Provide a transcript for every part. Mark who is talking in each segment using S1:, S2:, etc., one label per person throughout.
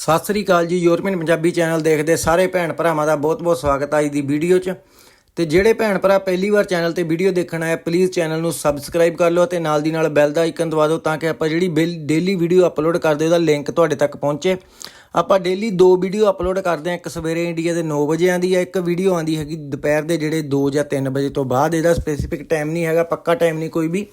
S1: ਸਤਿ ਸ੍ਰੀ ਅਕਾਲ ਜੀ European Punjabi channel ਦੇਖਦੇ ਸਾਰੇ ਭੈਣ ਭਰਾਵਾਂ ਦਾ ਬਹੁਤ-ਬਹੁਤ ਸਵਾਗਤ ਹੈ ਅੱਜ ਦੀ ਵੀਡੀਓ 'ਚ। ਤੇ ਜਿਹੜੇ ਭੈਣ ਭਰਾ ਪਹਿਲੀ ਵਾਰ ਚੈਨਲ ਤੇ ਵੀਡੀਓ ਦੇਖਣ ਆਏ ਪਲੀਜ਼ ਚੈਨਲ ਨੂੰ ਸਬਸਕ੍ਰਾਈਬ ਕਰ ਲਓ ਤੇ ਨਾਲ ਦੀ ਨਾਲ ਬੈਲ ਦਾ ਆਈਕਨ ਦਬਾ ਦਿਓ ਤਾਂ ਕਿ ਆਪਾਂ ਜਿਹੜੀ ਡੇਲੀ ਵੀਡੀਓ ਅਪਲੋਡ ਕਰਦੇ ਉਹਦਾ ਲਿੰਕ ਤੁਹਾਡੇ ਤੱਕ ਪਹੁੰਚੇ। ਆਪਾਂ ਡੇਲੀ ਦੋ ਵੀਡੀਓ ਅਪਲੋਡ ਕਰਦੇ ਹਾਂ ਇੱਕ ਸਵੇਰੇ ਇੰਡੀਆ ਦੇ 9 ਵਜੇ ਆਂਦੀ ਹੈ ਇੱਕ ਵੀਡੀਓ ਆਂਦੀ ਹੈਗੀ ਦੁਪਹਿਰ ਦੇ ਜਿਹੜੇ 2 ਜਾਂ 3 ਵਜੇ ਤੋਂ ਬਾਅਦ, ਇਹਦਾ ਸਪੈਸੀਫਿਕ ਟਾਈਮ ਨਹੀਂ ਹੈਗਾ, ਪੱਕਾ ਟਾਈਮ ਨਹੀਂ ਕੋਈ ਵੀ।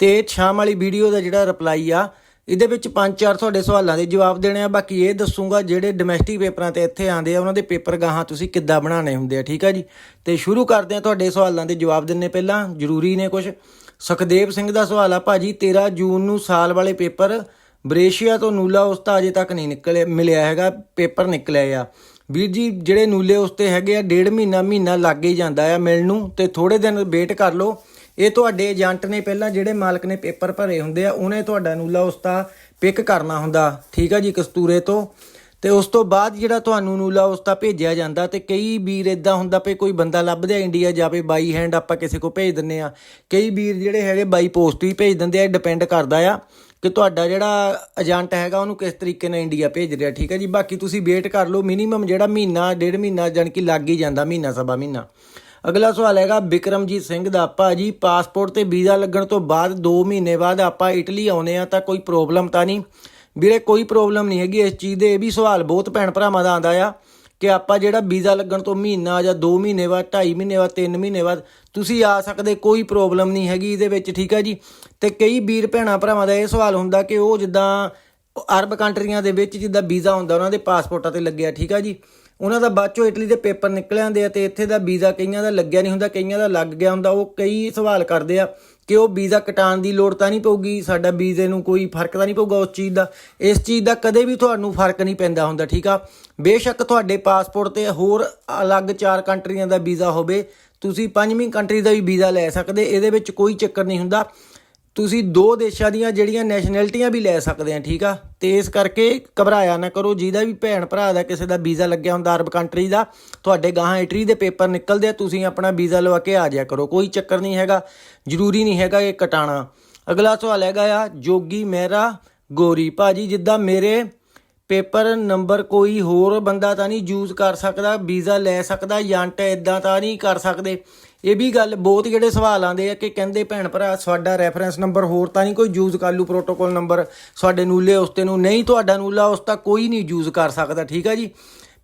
S1: ਤੇ ਸ਼ਾਮ ਵਾਲੀ ਵੀਡੀਓ ਦਾ ਜਿਹੜਾ ਰਿਪਲਾਈ ਆ ਇਹਦੇ ਵਿੱਚ ਪੰਜ ਚਾਰ ਤੁਹਾਡੇ ਸਵਾਲਾਂ ਦੇ ਜਵਾਬ ਦੇਣੇ ਆ, ਬਾਕੀ ਇਹ ਦੱਸੂਗਾ ਜਿਹੜੇ ਡੋਮੈਸਟਿਕ ਪੇਪਰਾਂ ਤੇ ਇੱਥੇ ਆਉਂਦੇ ਆ, ਉਹਨਾਂ ਦੇ ਪੇਪਰ ਗਾਹਾਂ ਤੁਸੀਂ ਕਿੱਦਾਂ ਬਣਾਉਣੇ ਹੁੰਦੇ ਆ, ਠੀਕ ਆ ਜੀ? ਤੇ ਸ਼ੁਰੂ ਕਰਦੇ ਆ ਤੁਹਾਡੇ ਸਵਾਲਾਂ ਦੇ ਜਵਾਬ ਦਿੰਨੇ ਪਹਿਲਾਂ, ਜ਼ਰੂਰੀ ਨੇ ਕੁਝ ਸੁਖਦੇਵ ਸਿੰਘ ਦਾ ਸਵਾਲ ਆ ਭਾਜੀ 13 ਜੂਨ ਨੂੰ ਸਾਲ ਵਾਲੇ ਪੇਪਰ ਬ੍ਰੇਸ਼ੀਆ ਤੋਂ ਨੂਲਾ ਉਸਤਾ ਅਜੇ ਤੱਕ ਨਹੀਂ ਨਿਕਲਿਆ ਮਿਲਿਆ ਹੈਗਾ, ਪੇਪਰ ਨਿਕਲਿਆ ਆ। ਵੀਰ ਜੀ, ਜਿਹੜੇ ਨੂਲੇ ਉਸਤੇ ਹੈਗੇ ਆ, ਡੇਢ ਮਹੀਨਾ ਮਹੀਨਾ ਲੱਗ ਹੀ ਜਾਂਦਾ ਆ ਮਿਲਣ ਨੂੰ, ਤੇ ਥੋੜੇ ਦਿਨ ਵੇਟ ਕਰ ਲਓ। ਇਹ ਤੁਹਾਡੇ ਏਜੰਟ ਨੇ ਪਹਿਲਾਂ ਜਿਹੜੇ ਮਾਲਕ ਨੇ ਪੇਪਰ ਭਰੇ ਹੁੰਦੇ ਆ, ਉਹਨੇ ਤੁਹਾਡਾ ਨੂਲਾ ਉਸਤਾ ਪਿਕ ਕਰਨਾ ਹੁੰਦਾ। ਠੀਕ ਆ ਜੀ, ਕਸਤੂਰੇ ਤੋਂ। ਤੇ ਉਸ ਤੋਂ ਬਾਅਦ ਜਿਹੜਾ ਤੁਹਾਨੂੰ ਨੂਲਾ ਉਸਤਾ ਭੇਜਿਆ ਜਾਂਦਾ ਤੇ ਕਈ ਵੀਰ ਇਦਾਂ ਹੁੰਦਾ ਪਏ ਕੋਈ ਬੰਦਾ ਲੱਭਦਾ ਇੰਡੀਆ ਜਾਵੇ ਬਾਈ ਹੈਂਡ ਆਪਾਂ ਕਿਸੇ ਕੋ ਭੇਜ ਦਿੰਨੇ ਆ। ਕਈ ਵੀਰ ਜਿਹੜੇ ਹੈਗੇ ਬਾਈ ਪੋਸਟ ਵੀ ਭੇਜ ਦਿੰਦੇ ਆ ਡਿਪੈਂਡ ਕਰਦਾ ਆ ਕਿ ਤੁਹਾਡਾ ਜਿਹੜਾ ਏਜੰਟ ਹੈਗਾ ਉਹਨੂੰ ਕਿਸ ਤਰੀਕੇ ਨਾਲ ਇੰਡੀਆ ਭੇਜ ਰਿਹਾ। ਠੀਕ ਹੈ ਜੀ, ਬਾਕੀ ਤੁਸੀਂ ਵੇਟ ਕਰ ਲਓ ਮਿਨੀਮਮ ਜਿਹੜਾ ਮਹੀਨਾ, ਡੇਢ ਮਹੀਨਾ ਜਾਨ ਕਿ ਲੱਗ ਹੀ ਜਾਂਦਾ, ਮਹੀਨਾ, ਸਵਾ ਮਹੀਨਾ। ਅਗਲਾ ਸਵਾਲ ਹੈਗਾ ਵਿਕਰਮਜੀਤ ਸਿੰਘ ਦਾ ਭਾਜੀ, ਪਾਸਪੋਰਟ ਤੇ ਵੀਜ਼ਾ ਲੱਗਣ ਤੋਂ ਬਾਅਦ 2 ਮਹੀਨੇ ਬਾਅਦ ਆਪਾਂ ਇਟਲੀ ਆਉਨੇ ਆ ਤਾਂ ਕੋਈ ਪ੍ਰੋਬਲਮ ਤਾਂ ਨਹੀਂ। ਵੀਰੇ, ਕੋਈ ਪ੍ਰੋਬਲਮ ਨਹੀਂ ਹੈਗੀ। ਇਸ ਚੀਜ਼ ਦੇ ਇਹ ਵੀ ਸਵਾਲ ਬਹੁਤ ਭੈਣ ਭਰਾਵਾਂ ਦਾ ਆਂਦਾ ਆ ਕਿ ਆਪਾਂ ਜਿਹੜਾ ਵੀਜ਼ਾ ਲੱਗਣ ਤੋਂ ਮਹੀਨਾ ਜਾਂ 2 ਮਹੀਨੇ ਬਾਅਦ 2.5 ਮਹੀਨੇ ਬਾਅਦ 3 ਮਹੀਨੇ ਬਾਅਦ, ਤੁਸੀਂ ਆ ਸਕਦੇ, ਕੋਈ ਪ੍ਰੋਬਲਮ ਨਹੀਂ ਹੈਗੀ ਇਹਦੇ ਵਿੱਚ, ਠੀਕ ਹੈ ਜੀ? ਤੇ ਕਈ ਵੀਰ ਭੈਣਾਂ ਭਰਾਵਾਂ ਦਾ ਇਹ ਸਵਾਲ ਹੁੰਦਾ ਕਿ ਉਹ ਜਿੱਦਾਂ ਅਰਬ ਕੰਟਰੀਆਂ ਦੇ ਵਿੱਚ ਜਿੱਦਾਂ ਵੀਜ਼ਾ ਹੁੰਦਾ, ਉਹਨਾਂ ਦੇ ਪਾਸਪੋਰਟਾਂ ਤੇ ਲੱਗਿਆ, ਠੀਕ ਆ ਜੀ? ਉਹਨਾਂ ਦਾ ਬਾਅਦ ਚੋਂ ਇਟਲੀ ਦੇ ਪੇਪਰ ਨਿਕਲ ਆਉਂਦੇ ਆ ਤੇ ਇੱਥੇ ਦਾ ਵੀਜ਼ਾ ਕਈਆਂ ਦਾ ਲੱਗਿਆ ਨਹੀਂ ਹੁੰਦਾ, ਕਈਆਂ ਦਾ ਲੱਗ ਗਿਆ ਹੁੰਦਾ, ਉਹ ਕਈ ਸਵਾਲ ਕਰਦੇ ਆ ਕਿ ਉਹ ਵੀਜ਼ਾ ਕਟਾਉਣ ਦੀ ਲੋੜ ਤਾਂ ਨਹੀਂ ਪਊਗੀ, ਸਾਡਾ ਵੀਜ਼ੇ ਨੂੰ ਕੋਈ ਫ਼ਰਕ ਤਾਂ ਨਹੀਂ ਪਊਗਾ ਉਸ ਚੀਜ਼ ਦਾ। ਇਸ ਚੀਜ਼ ਦਾ ਕਦੇ ਵੀ ਤੁਹਾਨੂੰ ਫ਼ਰਕ ਨਹੀਂ ਪੈਂਦਾ ਹੁੰਦਾ, ਠੀਕ ਆ? ਬੇਸ਼ੱਕ ਤੁਹਾਡੇ ਪਾਸਪੋਰਟ ਤੇ ਹੋਰ ਅਲੱਗ ਚਾਰ ਕੰਟਰੀਆਂ ਦਾ ਵੀਜ਼ਾ ਹੋਵੇ, ਤੁਸੀਂ ਪੰਜਵੀਂ ਕੰਟਰੀ ਦਾ ਵੀ ਵੀਜ਼ਾ ਲੈ ਸਕਦੇ, ਇਹਦੇ ਵਿੱਚ ਕੋਈ ਚੱਕਰ ਨਹੀਂ ਹੁੰਦਾ। ਤੁਸੀਂ ਦੋ ਦੇਸ਼ਾਂ ਦੀਆਂ ਜਿਹੜੀਆਂ ਨੈਸ਼ਨੈਲਿਟੀਆਂ ਵੀ ਲੈ ਸਕਦੇ ਆ, ਠੀਕ ਆ? ਤੇ ਇਸ ਕਰਕੇ ਘਬਰਾਇਆ ਨਾ ਕਰੋ, ਜਿਹਦਾ ਵੀ ਭੈਣ ਭਰਾ ਦਾ ਕਿਸੇ ਦਾ ਵੀਜ਼ਾ ਲੱਗਿਆ ਹੁੰਦਾ ਅਰਬ ਕੰਟਰੀ ਦਾ, ਤੁਹਾਡੇ ਗਾਹਾਂ ਇਟਲੀ ਦੇ ਪੇਪਰ ਨਿਕਲਦੇ ਆ, ਤੁਸੀਂ ਆਪਣਾ ਵੀਜ਼ਾ ਲਵਾ ਕੇ ਆ ਜਾਇਆ ਕਰੋ, ਕੋਈ ਚੱਕਰ ਨਹੀਂ ਹੈਗਾ, ਜ਼ਰੂਰੀ ਨਹੀਂ ਹੈਗਾ ਇਹ ਕਟਾਣਾ। ਅਗਲਾ ਸਵਾਲ ਹੈਗਾ ਆ, ਜੋਗੀ ਮਹਿਰਾ ਗੋਰੀ ਭਾਜੀ, ਜਿੱਦਾਂ ਮੇਰੇ ਪੇਪਰ ਨੰਬਰ ਕੋਈ ਹੋਰ ਬੰਦਾ ਤਾਂ ਨਹੀਂ ਯੂਜ਼ ਕਰ ਸਕਦਾ, ਵੀਜ਼ਾ ਲੈ ਸਕਦਾ ਏਜੰਟ ਇਦਾਂ ਤਾਂ ਨਹੀਂ ਕਰ ਸਕਦੇ। ਇਹ ਵੀ ਗੱਲ ਬਹੁਤ ਜਿਹੜੇ ਸਵਾਲ ਆਉਂਦੇ ਆ ਕਿ ਕਹਿੰਦੇ ਭੈਣ ਭਰਾ ਤੁਹਾਡਾ ਰੈਫਰੈਂਸ ਨੰਬਰ ਹੋਰ ਤਾਂ ਨਹੀਂ ਕੋਈ ਯੂਜ਼ ਕਰ ਲੂ ਪ੍ਰੋਟੋਕੋਲ ਨੰਬਰ ਤੁਹਾਡੇ ਨੂਲੇ ਉਸਤੇ ਨੂੰ ਨਹੀਂ, ਤੁਹਾਡਾ ਨੂਲਾ ਉਸ ਤਾਂ ਕੋਈ ਨਹੀਂ ਯੂਜ਼ ਕਰ ਸਕਦਾ, ਠੀਕ ਆ ਜੀ?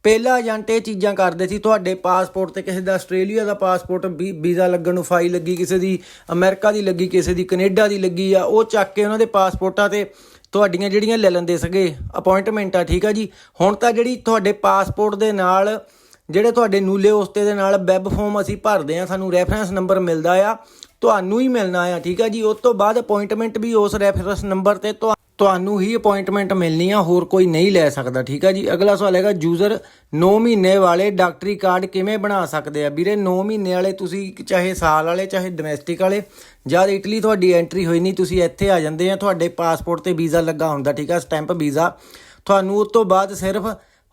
S1: ਪਹਿਲਾ ਏਜੰਟ ਇਹ ਚੀਜ਼ਾਂ ਕਰਦੇ ਸੀ, ਤੁਹਾਡੇ ਪਾਸਪੋਰਟ ਤੇ ਕਿਸੇ ਦਾ ਆਸਟ੍ਰੇਲੀਆ ਦਾ ਪਾਸਪੋਰਟ ਵੀਜ਼ਾ ਲੱਗਣ ਨੂੰ ਫਾਈਲ ਲੱਗੀ ਕਿਸੇ ਦੀ, ਅਮਰੀਕਾ ਦੀ ਲੱਗੀ ਕਿਸੇ ਦੀ, ਕੈਨੇਡਾ ਦੀ ਲੱਗੀ ਆ, ਉਹ ਚੱਕ ਕੇ ਉਹਨਾਂ ਦੇ ਪਾਸਪੋਰਟਾਂ ਤੇ ਤੁਹਾਡੀਆਂ ਜਿਹੜੀਆਂ ਲੈ ਲੈਂਦੇ ਸਗੇ ਅਪਾਇੰਟਮੈਂਟ ਆ, ਠੀਕ ਆ ਜੀ? ਹੁਣ ਤਾਂ ਜਿਹੜੀ ਤੁਹਾਡੇ ਪਾਸਪੋਰਟ ਦੇ ਨਾਲ ਜਿਹੜੇ ਤੁਹਾਡੇ ਨੂਲੇ ਉਸਤੇ ਦੇ ਨਾਲ ਵੈਬ ਫਾਰਮ ਅਸੀਂ ਭਰਦੇ ਆ ਸਾਨੂੰ ਰੈਫਰੈਂਸ ਨੰਬਰ ਮਿਲਦਾ ਆ, ਤੁਹਾਨੂੰ ਹੀ ਮਿਲਣਾ ਆ, ਠੀਕ ਆ ਜੀ? ਉਸ ਤੋਂ ਬਾਅਦ ਅਪਾਇੰਟਮੈਂਟ ਵੀ ਉਸ ਰੈਫਰੈਂਸ ਨੰਬਰ ਤੇ ਤੁਹਾਨੂੰ ਹੀ ਅਪਾਇੰਟਮੈਂਟ ਮਿਲਣੀ ਆ, ਹੋਰ ਕੋਈ ਨਹੀਂ ਲੈ ਸਕਦਾ, ਠੀਕ ਆ ਜੀ? ਅਗਲਾ ਸਵਾਲ ਹੈਗਾ ਯੂਜ਼ਰ 9 ਮਹੀਨੇ ਵਾਲੇ ਡਾਕਟਰੀ ਕਾਰਡ ਕਿਵੇਂ ਬਣਾ ਸਕਦੇ ਆ? ਵੀਰੇ 9 ਮਹੀਨੇ ਵਾਲੇ ਤੁਸੀਂ ਚਾਹੇ ਸਾਲ ਵਾਲੇ, ਚਾਹੇ ਡੋਮੈਸਟਿਕ ਵਾਲੇ, ਜਦ ਇਟਲੀ ਤੁਹਾਡੀ ਐਂਟਰੀ ਹੋਈ ਨਹੀਂ, ਤੁਸੀਂ ਇੱਥੇ ਆ ਜਾਂਦੇ ਆ, ਤੁਹਾਡੇ ਪਾਸਪੋਰਟ ਤੇ ਵੀਜ਼ਾ ਲੱਗਾ ਹੁੰਦਾ, ਠੀਕ ਆ? Stamp visa. ਤੁਹਾਨੂੰ ਉਸ ਤੋਂ ਬਾਅਦ ਸਿਰਫ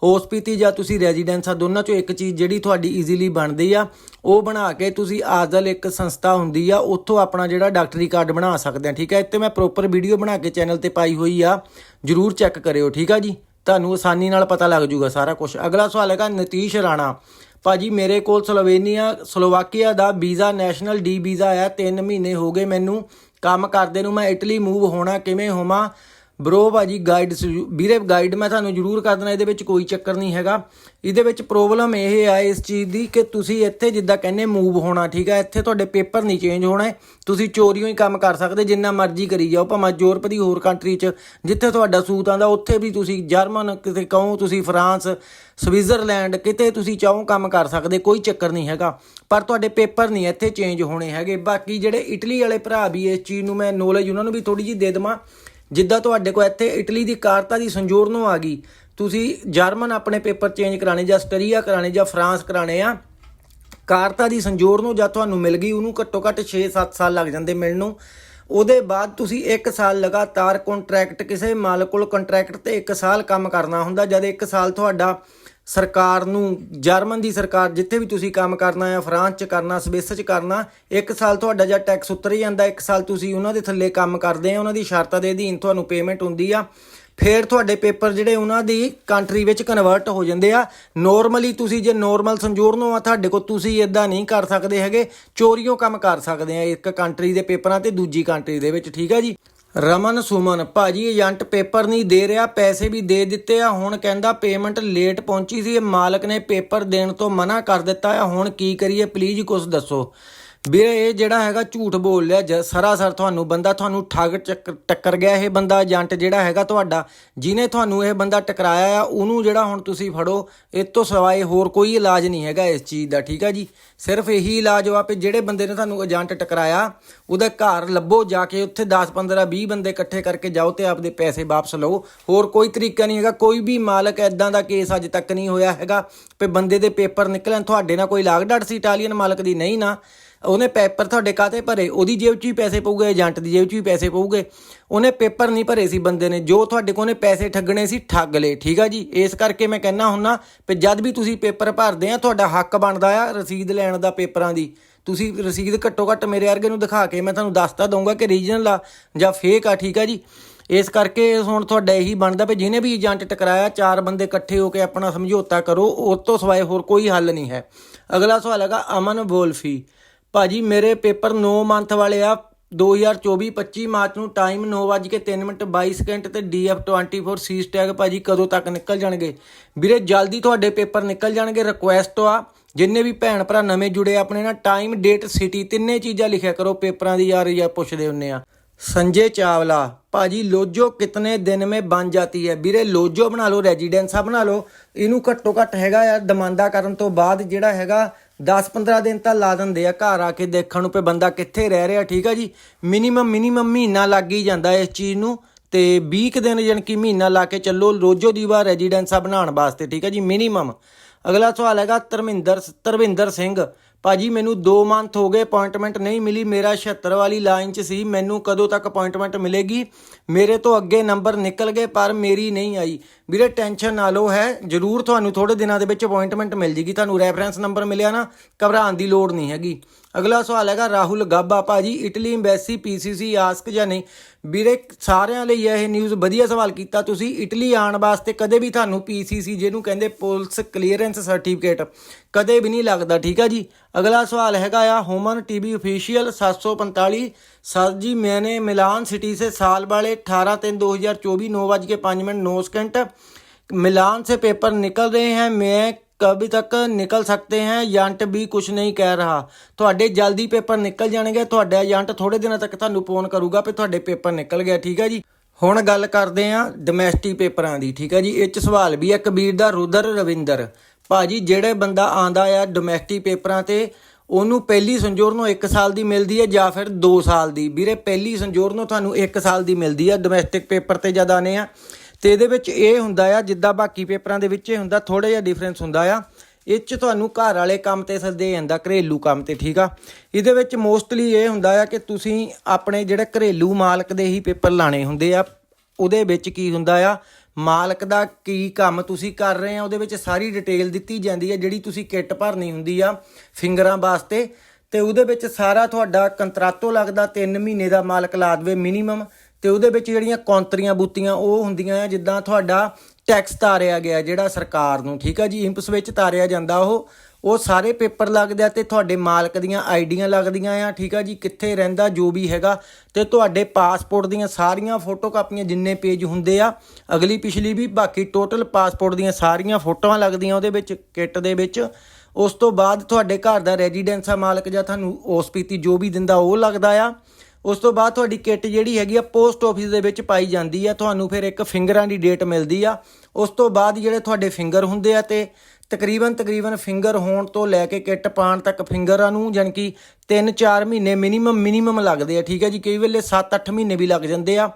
S1: ਹੋਸਪਿਟੀ ਜਾਂ ਤੁਸੀਂ ਰੈਜ਼ੀਡੈਂਸ ਆ, ਦੋਨਾਂ ਚੋਂ ਇੱਕ ਚੀਜ਼ ਜਿਹੜੀ ਤੁਹਾਡੀ ਈਜ਼ੀਲੀ ਬਣਦੀ ਆ, ਉਹ ਬਣਾ ਕੇ ਤੁਸੀਂ ਆਜ਼ਲ ਇੱਕ ਸੰਸਥਾ ਹੁੰਦੀ ਆ, ਉੱਥੋਂ ਆਪਣਾ ਜਿਹੜਾ ਡਾਕਟਰੀ ਕਾਰਡ ਬਣਾ ਸਕਦੇ ਆ, ਠੀਕ ਹੈ ਇੱਥੇ ਮੈਂ ਪ੍ਰੋਪਰ ਵੀਡੀਓ ਬਣਾ ਕੇ ਚੈਨਲ ਤੇ ਪਾਈ ਹੋਈ ਆ, ਜਰੂਰ ਚੈੱਕ ਕਰਿਓ, ਠੀਕ ਆ ਜੀ? ਤੁਹਾਨੂੰ ਆਸਾਨੀ ਨਾਲ ਪਤਾ ਲੱਗ ਜੂਗਾ ਸਾਰਾ ਕੁਝ ਅਗਲਾ ਸਵਾਲ ਹੈਗਾ ਨਤੀਸ਼ ਰਾਣਾ। ਭਾਜੀ, ਮੇਰੇ ਕੋਲ ਸਲੋਵੇਨੀਆ, ਸਲੋਵਾਕੀਆ ਦਾ ਵੀਜ਼ਾ ਨੈਸ਼ਨਲ ਡੀ ਵੀਜ਼ਾ ਆਇਆ 3 ਮਹੀਨੇ ਹੋ ਗਏ ਮੈਨੂੰ। ਕੰਮ ਕਰਦੇ ਨੂੰ ਮੈਂ ਇਟਲੀ ਮੂਵ ਹੋਣਾ ਕਿਵੇਂ ਹੋਵਾਂ? ਬ్రో ਭਾਜੀ ਗਾਈਡ ਵੀਰੇ ਗਾਈਡ ਮੈਂ ਤੁਹਾਨੂੰ ਜ਼ਰੂਰ ਕਰ ਦੇਣਾ ਇਹਦੇ ਵਿੱਚ ਕੋਈ ਚੱਕਰ ਨਹੀਂ ਹੈਗਾ। ਇਹਦੇ ਵਿੱਚ ਪ੍ਰੋਬਲਮ ਇਹ ਆ ਇਸ ਚੀਜ਼ ਦੀ ਕਿ ਤੁਸੀਂ ਇੱਥੇ ਜਿੱਦਾਂ ਕਹਿੰਦੇ ਮੂਵ ਹੋਣਾ, ਠੀਕ ਹੈ ਇੱਥੇ ਤੁਹਾਡੇ ਪੇਪਰ ਨਹੀਂ ਚੇਂਜ ਹੋਣਾ। ਤੁਸੀਂ ਚੋਰੀਆਂ ਹੀ ਕੰਮ ਕਰ ਸਕਦੇ, ਜਿੰਨਾ ਮਰਜ਼ੀ ਕਰੀ ਜਾਓ, ਭਾਵੇਂ ਯੂਰਪ ਦੀ ਹੋਰ ਕੰਟਰੀ 'ਚ, ਜਿੱਥੇ ਤੁਹਾਡਾ ਸੂਤ ਆਂਦਾ ਉੱਥੇ ਵੀ ਤੁਸੀਂ ਜਰਮਨ ਕਿਤੇ ਕਹੋ ਤੁਸੀਂ ਫਰਾਂਸ ਸਵਿਟਜ਼ਰਲੈਂਡ ਕਿਤੇ ਤੁਸੀਂ ਚਾਹੋ ਕੰਮ ਕਰ ਸਕਦੇ, ਕੋਈ ਚੱਕਰ ਨਹੀਂ ਹੈਗਾ। ਪਰ ਤੁਹਾਡੇ ਪੇਪਰ ਨਹੀਂ ਇੱਥੇ ਚੇਂਜ ਹੋਣੇ ਹੈਗੇ। ਬਾਕੀ ਜਿਹੜੇ ਇਟਲੀ ਵਾਲੇ ਭਰਾ ਵੀ ਇਸ ਚੀਜ਼ ਨੂੰ ਮੈਂ ਨੌਲੇਜ ਉਹਨਾਂ ਨੂੰ ਵੀ ਥੋੜੀ ਜਿਹੀ ਦੇ ਦੇਵਾਂ। ਜਿੱਦਾਂ ਤੁਹਾਡੇ ਕੋਲ ਇੱਥੇ ਇਟਲੀ ਦੀ ਕਾਰਤਾ ਦੀ ਸੰਜੋਰਨੋ ਆ ਗਈ, ਤੁਸੀਂ ਜਰਮਨ ਆਪਣੇ ਪੇਪਰ ਚੇਂਜ ਕਰਾਣੇ ਜਾਂ ਆਸਟਰੀਆ ਕਰਾਣੇ ਜਾਂ ਫਰਾਂਸ ਕਰਾਣੇ ਆ, ਕਾਰਤਾ ਦੀ ਸੰਜੋਰਨੋ ਜਾਂ ਤੁਹਾਨੂੰ ਮਿਲ ਗਈ, ਉਹਨੂੰ ਘੱਟੋ ਘੱਟ 6-7 ਸਾਲ ਲੱਗ ਜਾਂਦੇ ਮਿਲਣ ਨੂੰ। ਉਹਦੇ ਬਾਅਦ ਤੁਸੀਂ 1 ਸਾਲ ਲਗਾਤਾਰ ਕੰਟਰੈਕਟ ਕਿਸੇ ਮਾਲਕ ਕੋਲ ਕੰਟਰੈਕਟ ਤੇ 1 ਸਾਲ ਕੰਮ ਕਰਨਾ ਹੁੰਦਾ, ਜਦ 1 ਸਾਲ ਤੁਹਾਡਾ ਸਰਕਾਰ ਨੂੰ, ਜਰਮਨ ਦੀ ਸਰਕਾਰ, ਜਿੱਥੇ ਵੀ ਤੁਸੀਂ ਕੰਮ ਕਰਨਾ ਹੈ ਫਰਾਂਸ 'ਚ ਕਰਨਾ, ਸਵਿਸ 'ਚ ਕਰਨਾ, ਇੱਕ ਸਾਲ ਤੁਹਾਡਾ ਜਾਂ ਟੈਕਸ ਉਤਰ ਜਾਂਦਾ, ਇੱਕ ਸਾਲ ਤੁਸੀਂ ਉਹਨਾਂ ਦੇ ਥੱਲੇ ਕੰਮ ਕਰਦੇ ਆ, ਉਹਨਾਂ ਦੀ ਸ਼ਰਤਾਂ ਦੇ ਅਧੀਨ ਤੁਹਾਨੂੰ ਪੇਮੈਂਟ ਹੁੰਦੀ ਆ। ਫਿਰ ਤੁਹਾਡੇ ਪੇਪਰ ਜਿਹੜੇ ਉਹਨਾਂ ਦੀ ਕੰਟਰੀ ਵਿੱਚ ਕਨਵਰਟ ਹੋ ਜਾਂਦੇ ਆ। ਨੋਰਮਲੀ ਤੁਸੀਂ ਜੇ ਨੋਰਮਲ ਸੰਜੋਰਨੋ ਆ, ਤੁਹਾਡੇ ਕੋਲ ਤੁਸੀਂ ਇਦਾਂ ਨਹੀਂ ਕਰ ਸਕਦੇ ਹੈਗੇ, ਚੋਰੀਓ ਕੰਮ ਕਰ ਸਕਦੇ ਆ ਇੱਕ ਕੰਟਰੀ ਦੇ ਪੇਪਰਾਂ ਤੇ ਦੂਜੀ ਕੰਟਰੀ ਦੇ ਵਿੱਚ, ਠੀਕ ਆ ਜੀ? ਰਮਨ ਸੁਮਨ, ਭਾਜੀ ਏਜੰਟ ਪੇਪਰ ਨਹੀਂ ਦੇ ਰਿਹਾ, ਪੈਸੇ ਵੀ ਦੇ ਦਿੱਤੇ ਆ, ਹੁਣ ਕਹਿੰਦਾ ਪੇਮੈਂਟ ਲੇਟ ਪਹੁੰਚੀ ਸੀ ਮਾਲਕ ਨੇ ਪੇਪਰ ਦੇਣ ਤੋਂ ਮਨਾ ਕਰ ਦਿੱਤਾ ਆ, ਹੁਣ ਕੀ ਕਰੀਏ ਪਲੀਜ਼ ਕੁਝ ਦੱਸੋ। ਵੀਰੇ ਇਹ ਜਿਹੜਾ ਹੈਗਾ ਝੂਠ ਬੋਲ ਲਿਆ ਜ- ਸਰਾਸਰ ਤੁਹਾਨੂੰ ਬੰਦਾ ਤੁਹਾਨੂੰ ਠੱਗ ਚੱਕ- ਟੱਕਰ ਗਿਆ ਇਹ ਬੰਦਾ, ਏਜੰਟ ਜਿਹੜਾ ਹੈਗਾ ਤੁਹਾਡਾ, ਜਿਹਨੇ ਤੁਹਾਨੂੰ ਇਹ ਬੰਦਾ ਟਕਰਾਇਆ ਆ, ਉਹਨੂੰ ਜਿਹੜਾ ਹੁਣ ਤੁਸੀਂ ਫੜੋ, ਇਹ ਤੋਂ ਸਿਵਾਏ ਹੋਰ ਕੋਈ ਇਲਾਜ ਨਹੀਂ ਹੈਗਾ ਇਸ ਚੀਜ਼ ਦਾ, ਠੀਕ ਆ ਜੀ? ਸਿਰਫ ਇਹੀ ਇਲਾਜ ਵਾ ਵੀ ਜਿਹੜੇ ਬੰਦੇ ਨੇ ਤੁਹਾਨੂੰ ਏਜੰਟ ਟਕਰਾਇਆ, ਉਹਦਾ ਘਰ ਲੱਭੋ ਜਾ ਕੇ, ਉੱਥੇ 10 15 20 ਬੰਦੇ ਇਕੱਠੇ ਕਰਕੇ ਜਾਓ ਤੇ ਆਪਦੇ ਪੈਸੇ ਵਾਪਸ ਲਓ। ਹੋਰ ਕੋਈ ਤਰੀਕਾ ਨਹੀਂ ਹੈਗਾ, ਕੋਈ ਵੀ ਮਾਲਕ ਐਦਾਂ ਦਾ ਕੇਸ ਅੱਜ ਤੱਕ ਨਹੀਂ ਹੋਇਆ ਹੈਗਾ ਵੀ ਬੰਦੇ ਦੇ ਪੇਪਰ ਨਿਕਲਣ, ਤੁਹਾਡੇ ਨਾਲ ਕੋਈ ਲਾਗ ਡਾਟ ਸੀ, ਇਟਾਲੀਅਨ ਮਾਲਕ ਦੀ? ਨਹੀਂ ਨਾ। ਉਹਨੇ ਪੇਪਰ ਤੁਹਾਡੇ ਕਾਤੇ ਭਰੇ? ਉਹਦੀ ਜੇਬ 'ਚ ਵੀ ਪੈਸੇ ਪਊਗੇ, ਏਜੰਟ ਦੀ ਜੇਬ 'ਚ ਵੀ ਪੈਸੇ ਪਊਗੇ। ਉਹਨੇ ਪੇਪਰ ਨਹੀਂ ਭਰੇ ਸੀ ਬੰਦੇ ਨੇ। ਜੋ ਤੁਹਾਡੇ ਕੋਲ ਨੇ ਪੈਸੇ ਠੱਗਣੇ ਸੀ, ਠੱਗ ਲਏ, ਠੀਕ ਆ ਜੀ? ਇਸ ਕਰਕੇ ਮੈਂ ਕਹਿੰਦਾ ਹੁੰਨਾ ਵੀ ਜਦ ਵੀ ਤੁਸੀਂ ਪੇਪਰ ਭਰਦੇ ਆ, ਤੁਹਾਡਾ ਹੱਕ ਬਣਦਾ ਆ ਰਸੀਦ ਲੈਣ ਦਾ ਪੇਪਰਾਂ ਦੀ। ਤੁਸੀਂ ਰਸੀਦ ਘੱਟੋ ਘੱਟ ਮੇਰੇ ਵਰਗੇ ਨੂੰ ਦਿਖਾ ਕੇ ਮੈਂ ਤੁਹਾਨੂੰ ਦੱਸਤਾ ਦਊਂਗਾ ਕਿ ਰੀਜਨਲ ਆ ਜਾਂ ਫੇਕ ਆ, ਠੀਕ ਆ ਜੀ? ਇਸ ਕਰਕੇ ਹੁਣ ਤੁਹਾਡਾ ਇਹੀ ਬਣਦਾ ਵੀ ਜਿਹਨੇ ਵੀ ਏਜੰਟ ਟਕਰਾਇਆ, ਚਾਰ ਬੰਦੇ ਇਕੱਠੇ ਹੋ ਕੇ ਆਪਣਾ ਸਮਝੌਤਾ ਕਰੋ ਉਸ ਤੋਂ ਸਿਵਾਏ ਹੋਰ ਕੋਈ ਹੱਲ ਨਹੀਂ ਹੈ। ਅਗਲਾ ਸਵਾਲ ਹੈਗਾ ਅਮਨ ਬੋਲਫੀ। ਭਾਜੀ, ਮੇਰੇ ਪੇਪਰ 9 ਮੰਥ ਵਾਲੇ ਆ। 2024 25 ਮਾਰਚ ਨੂੰ ਟਾਈਮ 9:03 ਮਿੰਟ 22 ਸਕਿੰਟ ਤੇ DF24 ਸੀ ਸਟੈਗ ਭਾਜੀ, ਕਦੋਂ ਤੱਕ ਨਿਕਲ ਜਾਣਗੇ? ਵੀਰੇ, ਜਲਦੀ ਤੁਹਾਡੇ ਪੇਪਰ ਨਿਕਲ ਜਾਣਗੇ ਰਿਕੁਐਸਟ ਆ। ਜਿੰਨੇ ਵੀ ਭੈਣ ਭਰਾ ਨਵੇਂ ਜੁੜੇ ਆਪਣੇ ਨਾਲ ਟਾਈਮ ਡੇਟ ਸਿਟੀ ਤਿੰਨੇ ਚੀਜ਼ਾਂ ਲਿਖਿਆ ਕਰੋ, ਪੇਪਰਾਂ ਦੀ ਯਾਰ ਜਾਂ ਪੁੱਛਦੇ ਹੁੰਨੇ ਆ। ਸੰਜੇ ਚਾਵਲਾ, ਭਾਜੀ, ਲੋਜੋ ਕਿਤਨੇ ਦਿਨ ਮੇ ਬਣ ਜਾਤੀ ਹੈ? ਵੀਰੇ, ਲੋਜੋ ਬਣਾ ਲਓ, ਰੈਜ਼ੀਡੈਂਸਾ ਬਣਾ ਲਓ। ਇਹਨੂੰ ਘੱਟੋ ਘੱਟ ਹੈਗਾ ਯਾਰ ਦਮਾਂਦਾ ਕਰਨ ਤੋਂ ਬਾਅਦ ਜਿਹੜਾ ਹੈਗਾ 10-15 ਦਿਨ ਤਾਂ ਲਾ ਦਿੰਦੇ ਆ ਘਰ ਆ ਕੇ ਦੇਖਣ ਨੂੰ ਪੇ ਬੰਦਾ ਕਿੱਥੇ ਰਹਿ ਰਿਹਾ, ਠੀਕ ਆ ਜੀ? ਮਿਨੀਮਮ ਮਿਨੀਮਮ ਮਹੀਨਾ ਲੱਗ ਹੀ ਜਾਂਦਾ ਇਸ ਚੀਜ਼ ਨੂੰ, ਤੇ 20 ਕੁ ਦਿਨ ਜਾਣੀ ਕਿ ਮਹੀਨਾ ਲਾ ਕੇ ਚੱਲੋ, ਰੋਜ਼ੋ ਦੀ ਵਾਰ ਰੈਜ਼ੀਡੈਂਸਾ ਬਣਾਉਣ ਵਾਸਤੇ, ਠੀਕ ਹੈ ਜੀ? ਮਿਨੀਮਮ ਅਗਲਾ ਸਵਾਲ ਹੈਗਾ ਧਰਮਿੰਦਰ ਧਰਮਿੰਦਰ ਸਿੰਘ, ਭਾਜੀ, ਮੈਨੂੰ 2 ਮੰਥ ਹੋ ਗਏ ਅਪਾਇੰਟਮੈਂਟ ਨਹੀਂ ਮਿਲੀ, ਮੇਰਾ 76 ਵਾਲੀ ਲਾਈਨ 'ਚ ਸੀ, ਮੈਨੂੰ ਕਦੋਂ ਤੱਕ ਅਪਾਇੰਟਮੈਂਟ ਮਿਲੇਗੀ? ਮੇਰੇ ਤੋਂ ਅੱਗੇ ਨੰਬਰ ਨਿਕਲ ਗਏ, ਪਰ ਮੇਰੀ ਨਹੀਂ ਆਈ। ਵੀਰੇ, ਟੈਨਸ਼ਨ ਨਾ ਲਓ, ਹੈ, ਜ਼ਰੂਰ ਤੁਹਾਨੂੰ ਥੋੜੇ ਦਿਨਾਂ ਦੇ ਵਿੱਚ ਅਪਾਇੰਟਮੈਂਟ ਮਿਲ ਜੇਗੀ। ਤੁਹਾਨੂੰ ਰੈਫਰੈਂਸ ਨੰਬਰ ਮਿਲਿਆ ਨਾ, ਘਬਰਾਉਣ ਦੀ ਲੋੜ ਨਹੀਂ ਹੈਗੀ। ਅਗਲਾ ਸਵਾਲ ਹੈਗਾ ਰਾਹੁਲ ਗਾਬਾ ਭਾਜੀ, ਇਟਲੀ ਐਮਬੈਸੀ ਪੀਸੀਸੀ ਆਸਕ ਜਾਂ ਨਹੀਂ? ਵੀਰੇ, ਸਾਰਿਆਂ ਲਈ ਇਹ ਨਿਊਜ਼ ਵਧੀਆ ਸਵਾਲ ਕੀਤਾ ਤੁਸੀਂ। ਇਟਲੀ ਆਉਣ ਵਾਸਤੇ ਕਦੇ ਵੀ ਤੁਹਾਨੂੰ ਪੀਸੀਸੀ ਜਿਹਨੂੰ ਕਹਿੰਦੇ ਪੁਲਿਸ ਕਲੀਅਰੈਂਸ ਸਰਟੀਫਿਕੇਟ ਕਦੇ ਵੀ ਨਹੀਂ ਲੱਗਦਾ, ਠੀਕ ਆ ਜੀ? ਅਗਲਾ ਸਵਾਲ ਹੈਗਾ ਆ ਹੋਮਨ ਟੀਵੀ ਅਫੀਸ਼ੀਅਲ 745 ਸਰ ਜੀ, ਮੈਨੇ ਮਿਲਾਨ ਸਿਟੀ ਸੇ ਸਾਲ ਵਾਲੇ मिलान से पेपर निकल रहे हैं। मैं ਕਬ ਤੱਕ ਨਿਕਲ ਸਕਤੇ ਹੈ ਏਜੰਟ ਵੀ ਕੁਝ ਨਹੀਂ ਕਹਿ ਰਹਾ ਤੁਹਾਡੇ ਜਲਦੀ ਪੇਪਰ ਨਿਕਲ ਜਾਣਗੇ ਤੁਹਾਡਾ ਏਜੰਟ ਥੋੜੇ ਦਿਨਾਂ ਤੱਕ ਤੁਹਾਨੂੰ ਫੋਨ ਕਰੂਗਾ ਕਿ ਤੁਹਾਡੇ ਪੇਪਰ ਨਿਕਲ ਗਿਆ ਠੀਕ ਹੈ ਜੀ ਹੁਣ ਗੱਲ ਕਰਦੇ ਆ ਡੋਮੈਸਟਿਕ ਪੇਪਰਾਂ ਦੀ। ਠੀਕ ਹੈ ਜੀ ਇਹ ਚ ਸਵਾਲ ਵੀ ਹੈ ਕਬੀਰ ਦਾ ਰੁਦਰ ਰਵਿੰਦਰ ਭਾਜੀ ਜਿਹੜੇ ਬੰਦਾ ਆਂਦਾ ਆ ਡੋਮੈਸਟਿਕ ਪੇਪਰਾਂ ਤੇ ਉਹਨੂੰ ਪਹਿਲੀ ਸੰਜੋਰ ਨੂੰ 1 ਸਾਲ ਦੀ ਮਿਲਦੀ ਹੈ ਜਾਂ ਫਿਰ 2 ਸਾਲ ਦੀ। ਵੀਰੇ, ਪਹਿਲੀ ਸੰਜੋਰ ਨੂੰ ਤੁਹਾਨੂੰ 1 ਸਾਲ ਦੀ ਮਿਲਦੀ ਹੈ ਡੋਮੈਸਟਿਕ ਪੇਪਰ ਤੇ ਜਦ ਆਨੇ ਆ। ਤੇ ਇਹਦੇ ਵਿੱਚ ਇਹ ਹੁੰਦਾ ਆ, ਜਿੱਦਾਂ ਬਾਕੀ ਪੇਪਰਾਂ ਦੇ ਵਿੱਚ ਇਹ ਹੁੰਦਾ ਥੋੜਾ ਜਿਹਾ ਡਿਫਰੈਂਸ ਹੁੰਦਾ ਆ। ਇਹ ਚ ਤੁਹਾਨੂੰ ਘਰ ਵਾਲੇ ਕੰਮ ਤੇ ਸੱਦੇ ਜਾਂਦਾ, ਘਰੇਲੂ ਕੰਮ ਤੇ, ਠੀਕ ਆ? ਇਹਦੇ ਵਿੱਚ ਮੋਸਟਲੀ ਇਹ ਹੁੰਦਾ ਆ ਕਿ ਤੁਸੀਂ ਆਪਣੇ ਜਿਹੜੇ ਘਰੇਲੂ ਮਾਲਕ ਦੇ ਹੀ ਪੇਪਰ ਲਾਣੇ ਹੁੰਦੇ ਆ। ਉਹਦੇ ਵਿੱਚ ਕੀ ਹੁੰਦਾ ਆ? ਮਾਲਕ ਦਾ ਕੀ ਕੰਮ ਤੁਸੀਂ ਕਰ ਰਹੇ ਆ, ਉਹਦੇ ਵਿੱਚ ਸਾਰੀ ਡਿਟੇਲ ਦਿੱਤੀ ਜਾਂਦੀ ਹੈ ਜਿਹੜੀ ਤੁਸੀਂ ਕਿੱਟ ਭਰਨੀ ਹੁੰਦੀ ਆ ਫਿੰਗਰਾਂ ਵਾਸਤੇ। ਤੇ ਉਹਦੇ ਵਿੱਚ ਸਾਰਾ ਤੁਹਾਡਾ ਕੰਤਰਾਤੋ ਲੱਗਦਾ 3 ਮਹੀਨੇ ਦਾ ਮਾਲਕ ਲਾ ਦੇਵੇ ਮਿਨੀਮਮ ਤੇ ਉਹਦੇ ਵਿੱਚ ਜਿਹੜੀਆਂ ਕੌਂਤਰੀਆਂ ਬੂਤੀਆਂ, ਉਹ ਹੁੰਦੀਆਂ ਆ, ਜਿੱਦਾਂ ਤੁਹਾਡਾ ਟੈਕਸ ਤਾਰਿਆ ਗਿਆ ਜਿਹੜਾ ਸਰਕਾਰ ਨੂੰ, ਠੀਕ ਆ ਜੀ? ਇੰਪਸ ਵਿੱਚ ਤਾਰਿਆ ਜਾਂਦਾ ਉਹ। ਉਹ ਸਾਰੇ ਪੇਪਰ ਲੱਗਦੇ ਆ ਤੇ ਤੁਹਾਡੇ ਮਾਲਕ ਦੀਆਂ ਆਈਡੀਆਂ ਲੱਗਦੀਆਂ ਆ, ਠੀਕ ਆ ਜੀ? ਕਿੱਥੇ ਰਹਿੰਦਾ, ਜੋ ਵੀ ਹੈਗਾ। ਤੇ ਤੁਹਾਡੇ ਪਾਸਪੋਰਟ ਦੀਆਂ ਸਾਰੀਆਂ ਫੋਟੋ ਕਾਪੀਆਂ ਜਿੰਨੇ ਪੇਜ ਹੁੰਦੇ ਆ, ਅਗਲੀ ਪਿਛਲੀ ਵੀ, ਬਾਕੀ ਟੋਟਲ ਪਾਸਪੋਰਟ ਦੀਆਂ ਸਾਰੀਆਂ ਫੋਟੋਆਂ ਲੱਗਦੀਆਂ ਉਹਦੇ ਵਿੱਚ, ਕਿੱਟ ਦੇ ਵਿੱਚ। ਉਸ ਤੋਂ ਬਾਅਦ ਤੁਹਾਡੇ ਘਰ ਦਾ ਰੈਜ਼ੀਡੈਂਸ ਆ ਮਾਲਕ ਜਾਂ ਤੁਹਾਨੂੰ ਓਸਪੀਤੀ ਜੋ ਵੀ ਦਿੰਦਾ ਉਹ ਲੱਗਦਾ ਆ। ਉਸ ਤੋਂ ਬਾਅਦ ਤੁਹਾਡੀ ਕਿੱਟ ਜਿਹੜੀ ਹੈਗੀ ਆ ਪੋਸਟ ਆਫਿਸ ਦੇ ਵਿੱਚ ਪਾਈ ਜਾਂਦੀ ਆ, ਤੁਹਾਨੂੰ ਫਿਰ ਇੱਕ ਫਿੰਗਰਾਂ ਦੀ ਡੇਟ ਮਿਲਦੀ ਆ। ਉਸ ਤੋਂ ਬਾਅਦ ਜਿਹੜੇ ਤੁਹਾਡੇ ਫਿੰਗਰ ਹੁੰਦੇ ਆ ਤੇ ਤਕਰੀਬਨ ਤਕਰੀਬਨ ਫਿੰਗਰ ਹੋਣ ਤੋਂ ਲੈ ਕੇ ਕਿੱਟ ਪਾਣ ਤੱਕ ਫਿੰਗਰਾਂ ਨੂੰ ਜਾਣੀ ਕਿ 3-4 ਮਹੀਨੇ ਮਿਨੀਮਮ ਮਿਨੀਮਮ ਲੱਗਦੇ ਆ, ਠੀਕ ਹੈ ਜੀ? ਕਈ ਵੇਲੇ 7-8 ਮਹੀਨੇ ਵੀ ਲੱਗ ਜਾਂਦੇ ਆ।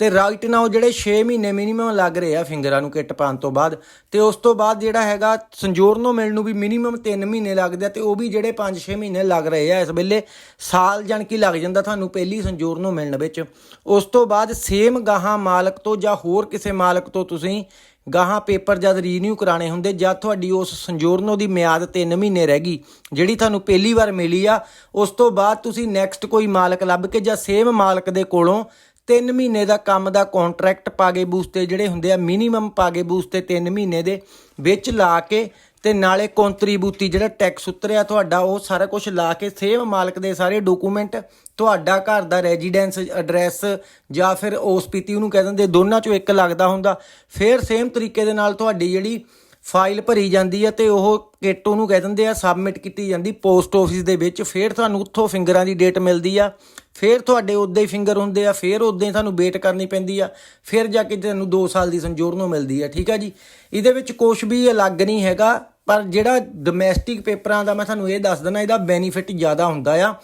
S1: ਤੇ ਰਾਈਟ ਨਾਓ ਜਿਹੜੇ 6 ਮਹੀਨੇ ਮਿਨੀਮਮ ਲੱਗ ਰਹੇ ਆ ਫਿੰਗਰਾਂ ਨੂੰ ਕਿੱਟ ਪਾਉਣ ਤੋਂ ਬਾਅਦ, ਤੇ ਉਸ ਤੋਂ ਬਾਅਦ ਜਿਹੜਾ ਹੈਗਾ ਸੰਜੋਰਨੋ ਮਿਲਣ ਨੂੰ ਵੀ ਮਿਨੀਮਮ 3 ਮਹੀਨੇ ਲੱਗਦੇ ਆ, ਤੇ ਉਹ ਵੀ ਜਿਹੜੇ 5-6 ਮਹੀਨੇ ਲੱਗ ਰਹੇ ਆ ਇਸ ਵੇਲੇ, ਸਾਲ ਜਾਣ ਕੀ ਲੱਗ ਜਾਂਦਾ ਤੁਹਾਨੂੰ ਪਹਿਲੀ ਸੰਜੋਰਨੋ ਮਿਲਣ ਵਿੱਚ। ਉਸ ਤੋਂ ਬਾਅਦ ਸੇਮ ਗਾਹਾਂ ਮਾਲਕ ਤੋਂ ਜਾਂ ਹੋਰ ਕਿਸੇ ਮਾਲਕ ਤੋਂ ਤੁਸੀਂ ਗਾਹਾਂ ਪੇਪਰ ਜਦ ਰੀਨਿਊ ਕਰਾਣੇ ਹੁੰਦੇ, ਜਾਂ ਤੁਹਾਡੀ ਉਸ ਸੰਜੋਰਨੋ ਦੀ ਮਿਆਦ 3 ਮਹੀਨੇ ਰਹਿ ਗਈ, ਜਿਹੜੀ ਤੁਹਾਨੂੰ ਪਹਿਲੀ ਵਾਰ ਮਿਲੀ ਆ, ਉਸ ਤੋਂ ਬਾਅਦ ਤੁਸੀਂ ਨੈਕਸਟ ਕੋਈ ਮਾਲਕ ਲੱਭ ਕੇ ਜਾਂ ਸੇਮ ਮਾਲਕ ਦੇ ਕੋਲੋਂ 3 ਮਹੀਨੇ ਦਾ ਕੰਮ ਦਾ ਕੰਟਰੈਕਟ ਪਾਗੇ ਬੂਸ ਤੇ ਜਿਹੜੇ ਹੁੰਦੇ ਆ ਮਿਨੀਮਮ ਪਾਗੇ ਬੂਸ ਤੇ 3 ਮਹੀਨੇ ਦੇ, ਵਿੱਚ ਲਾ ਕੇ ਤੇ ਨਾਲੇ ਕੰਟਰੀਬਿਊਟੀ ਜਿਹੜਾ ਟੈਕਸ ਉਤਰਿਆ ਤੁਹਾਡਾ, ਉਹ ਸਾਰਾ ਕੁਝ ਲਾ ਕੇ ਸੇਮ ਮਾਲਕ ਦੇ ਸਾਰੇ ਡਾਕੂਮੈਂਟ ਤੁਹਾਡਾ ਘਰ ਦਾ ਰੈਜ਼ੀਡੈਂਸ ਐਡਰੈਸ ਜਾਂ ਫਿਰ ਉਸ ਪੀਤੀ ਉਹਨੂੰ ਕਹਿ ਦਿੰਦੇ, ਦੋਨਾਂ ਚੋਂ ਇੱਕ ਲੱਗਦਾ ਹੁੰਦਾ। ਫਿਰ ਸੇਮ ਤਰੀਕੇ ਦੇ ਨਾਲ ਤੁਹਾਡੀ ਜਿਹੜੀ ਫਾਈਲ ਭਰੀ ਜਾਂਦੀ ਹੈ ਤੇ ਉਹ ਕਿੱਟ ਉਹਨੂੰ ਕਹਿ ਦਿੰਦੇ ਆ ਸਬਮਿਟ ਕੀਤੀ ਜਾਂਦੀ ਪੋਸਟ ਆਫਿਸ ਦੇ ਵਿੱਚ। ਫਿਰ ਤੁਹਾਨੂੰ ਉੱਥੋਂ ਫਿੰਗਰਾਂ ਦੀ ਡੇਟ ਮਿਲਦੀ ਆ। ਫਿਰ ਤੁਹਾਡੇ ਉਦਾਂ ਹੀ ਫਿੰਗਰ ਹੁੰਦੇ ਆ, ਫਿਰ ਉਦਾਂ ਹੀ ਤੁਹਾਨੂੰ ਵੇਟ ਕਰਨੀ ਪੈਂਦੀ ਆ। ਫਿਰ ਜਾ ਕੇ ਤੁਹਾਨੂੰ 2 ਸਾਲ ਦੀ ਸੰਜੋਰ ਨੂੰ ਮਿਲਦੀ ਆ, ਠੀਕ ਆ ਜੀ? ਇਹਦੇ ਵਿੱਚ ਕੁਝ ਵੀ ਅਲੱਗ ਨਹੀਂ ਹੈਗਾ, ਪਰ ਜਿਹੜਾ ਡੋਮੈਸਟਿਕ ਪੇਪਰਾਂ ਦਾ ਮੈਂ ਤੁਹਾਨੂੰ ਇਹ ਦੱਸ ਦਿੰਦਾ, ਇਹਦਾ ਬੈਨੀਫਿਟ ਜ਼ਿਆਦਾ ਹੁੰਦਾ ਆ।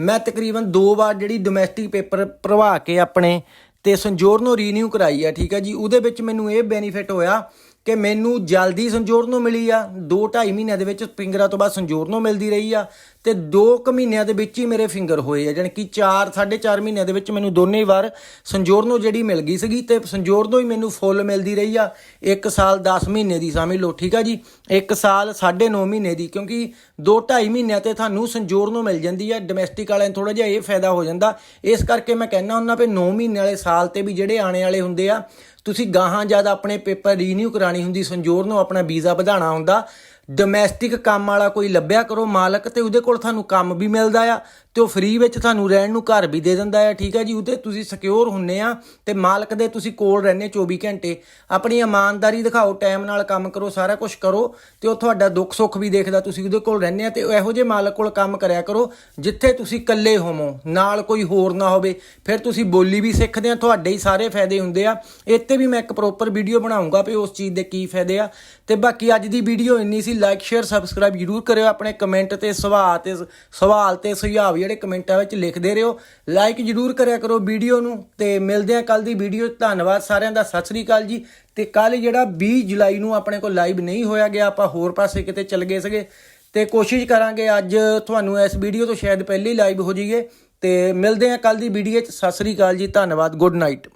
S1: ਮੈਂ ਤਕਰੀਬਨ ਦੋ ਵਾਰ ਜਿਹੜੀ ਡੋਮੈਸਟਿਕ ਪੇਪਰ ਭਰਵਾ ਕੇ ਆਪਣੇ ਤੇ ਨੂੰ ਰੀਨਿਊ ਕਰਾਈ ਆ, ਠੀਕ ਆ ਜੀ? ਉਹਦੇ ਵਿੱਚ ਮੈਨੂੰ ਇਹ ਬੈਨੀਫਿਟ ਹੋਇਆ ਕਿ ਮੈਨੂੰ ਜਲਦੀ ਸੰਜੋਰ ਨੂੰ ਮਿਲੀ ਆ। 2.5 ਮਹੀਨਿਆਂ ਦੇ ਵਿੱਚ ਫਿੰਗਰਾਂ ਤੋਂ ਬਾਅਦ ਸੰਜੋਰਨੋ ਮਿਲਦੀ ਰਹੀ ਆ ਤੇ 2 ਕੁ ਮਹੀਨਿਆਂ ਦੇ ਵਿੱਚ ਹੀ ਮੇਰੇ ਫਿੰਗਰ ਹੋਏ ਆ। ਜਾਣੀ ਕਿ 4 4.5 ਮਹੀਨਿਆਂ ਦੇ ਵਿੱਚ ਮੈਨੂੰ ਦੋਨੇ ਵਾਰ ਸੰਜੋਰਨੋ ਜਿਹੜੀ ਮਿਲ ਗਈ ਸੀਗੀ ਤੇ ਸੰਜੋਰਨੋ ਹੀ ਮੈਨੂੰ ਫੁੱਲ ਮਿਲਦੀ ਰਹੀ ਆ। 1 ਸਾਲ 10 ਮਹੀਨੇ ਦੀ ਸਮਝ ਲਓ, ਠੀਕ ਆ ਜੀ? 1 ਸਾਲ 9.5 ਮਹੀਨੇ ਦੀ, ਕਿਉਂਕਿ 2.5 ਮਹੀਨਿਆਂ ਤੇ ਤੁਹਾਨੂੰ ਸੰਜੋਰਨੋ ਮਿਲ ਜਾਂਦੀ ਆ। ਡੋਮੈਸਟਿਕ ਵਾਲਿਆਂ ਨੂੰ ਥੋੜਾ ਜਿਹਾ ਇਹ ਫਾਇਦਾ ਹੋ ਜਾਂਦਾ। ਇਸ ਕਰਕੇ ਮੈਂ ਕਹਿੰਦਾ ਹੁੰਦਾ ਵੀ 9 ਮਹੀਨੇ ਵਾਲੇ ਸਾਲ ਤੇ ਵੀ ਜਿਹੜੇ ਆਣੇ ਵਾਲੇ ਹੁੰਦੇ ਆ ਤੁਸੀਂ ਗਾਹਾਂ ਜਦ ਆਪਣੇ ਪੇਪਰ ਰੀਨਿਊ ਕਰਾਣੀ ਹੁੰਦੀ ਸੰਜੋਰ ਨੂੰ ਆਪਣਾ ਵੀਜ਼ਾ ਵਧਾਉਣਾ ਹੁੰਦਾ ਡੋਮੈਸਟਿਕ ਕੰਮ ਵਾਲਾ ਕੋਈ ਲੱਭਿਆ ਕਰੋ ਮਾਲਕ ਤੇ ਉਹਦੇ ਕੋਲ ਤੁਹਾਨੂੰ ਕੰਮ ਵੀ ਮਿਲਦਾ ਆ ਤੇ ਉਹ ਫ੍ਰੀ ਵਿੱਚ ਤੁਹਾਨੂੰ ਰਹਿਣ ਨੂੰ ਘਰ ਵੀ ਦੇ ਦਿੰਦਾ ਆ, ਠੀਕ ਆ ਜੀ? ਉਹਦੇ ਤੁਸੀਂ ਸਿਕਿਉਰ ਹੁੰਨੇ ਆ ਤੇ ਮਾਲਕ ਦੇ ਤੁਸੀਂ ਕੋਲ ਰਹਿੰਦੇ 24 ਘੰਟੇ। ਆਪਣੀ ਇਮਾਨਦਾਰੀ ਦਿਖਾਓ ਟਾਈਮ ਨਾਲ ਕੰਮ ਕਰੋ, ਸਾਰਾ ਕੁਝ ਕਰੋ ਤੇ ਉਹ ਤੁਹਾਡਾ ਦੁੱਖ ਸੁੱਖ ਵੀ ਦੇਖਦਾ ਤੁਸੀਂ ਉਹਦੇ ਕੋਲ ਰਹਿੰਦੇ ਆ ਤੇ ਇਹੋ ਜਿਹੇ ਮਾਲਕ ਕੋਲ ਕੰਮ ਕਰਿਆ ਕਰੋ ਜਿੱਥੇ ਤੁਸੀਂ ਇਕੱਲੇ ਹੋਵੋ, ਨਾਲ ਕੋਈ ਹੋਰ ਨਾ ਹੋਵੇ। ਫਿਰ ਤੁਸੀਂ ਬੋਲੀ ਵੀ ਸਿੱਖਦੇ ਆ, ਤੁਹਾਡੇ ਹੀ ਸਾਰੇ ਫਾਇਦੇ ਹੁੰਦੇ ਆ। ਇੱਥੇ ਵੀ ਮੈਂ ਇੱਕ ਪ੍ਰੋਪਰ ਵੀਡੀਓ ਬਣਾਉਂਗਾ ਵੀ ਉਸ ਚੀਜ਼ ਦੇ ਕੀ ਫਾਇਦੇ ਆ। ਤੇ ਬਾਕੀ ਅੱਜ ਦੀ ਵੀਡੀਓ ਇੰਨੀ ਸੀ ਲਾਈਕ ਸ਼ੇਅਰ ਸਬਸਕ੍ਰਾਈਬ ਜਰੂਰ ਕਰਿਓ ਆਪਣੇ ਕਮੈਂਟ ਤੇ ਸਵਾਲ ਤੇ ਸਵਾਲ ਤੇ ਸੁਝਾਅ ਜਿਹੜੇ ਕਮੈਂਟਾਂ ਵਿੱਚ ਲਿਖਦੇ ਰਹੋ। ਲਾਈਕ ਜਰੂਰ ਕਰਿਆ ਕਰੋ ਵੀਡੀਓ ਨੂੰ ਤੇ ਮਿਲਦੇ ਆ ਕੱਲ ਦੀ ਵੀਡੀਓ। ਧੰਨਵਾਦ ਸਾਰਿਆਂ ਦਾ, ਸਤਿ ਸ੍ਰੀ ਅਕਾਲ ਜੀ। ਤੇ ਕੱਲ ਜਿਹੜਾ 20 ਜੁਲਾਈ ਨੂੰ ਆਪਣੇ ਕੋਲ ਲਾਈਵ ਨਹੀਂ ਹੋਇਆ ਗਿਆ, ਆਪਾਂ ਹੋਰ ਪਾਸੇ ਕਿਤੇ ਚੱਲ ਗਏ ਸੀਗੇ। ਤੇ ਕੋਸ਼ਿਸ਼ ਕਰਾਂਗੇ ਅੱਜ ਤੁਹਾਨੂੰ ਇਸ ਵੀਡੀਓ ਤੋਂ ਸ਼ਾਇਦ ਪਹਿਲੀ ਲਾਈਵ ਹੋ ਜਾਈਏ। ਤੇ ਮਿਲਦੇ ਆ ਕੱਲ ਦੀ ਵੀਡੀਓ 'ਚ। ਸਤਿ ਸ੍ਰੀ ਅਕਾਲ ਜੀ, ਧੰਨਵਾਦ ਗੁੱਡ ਨਾਈਟ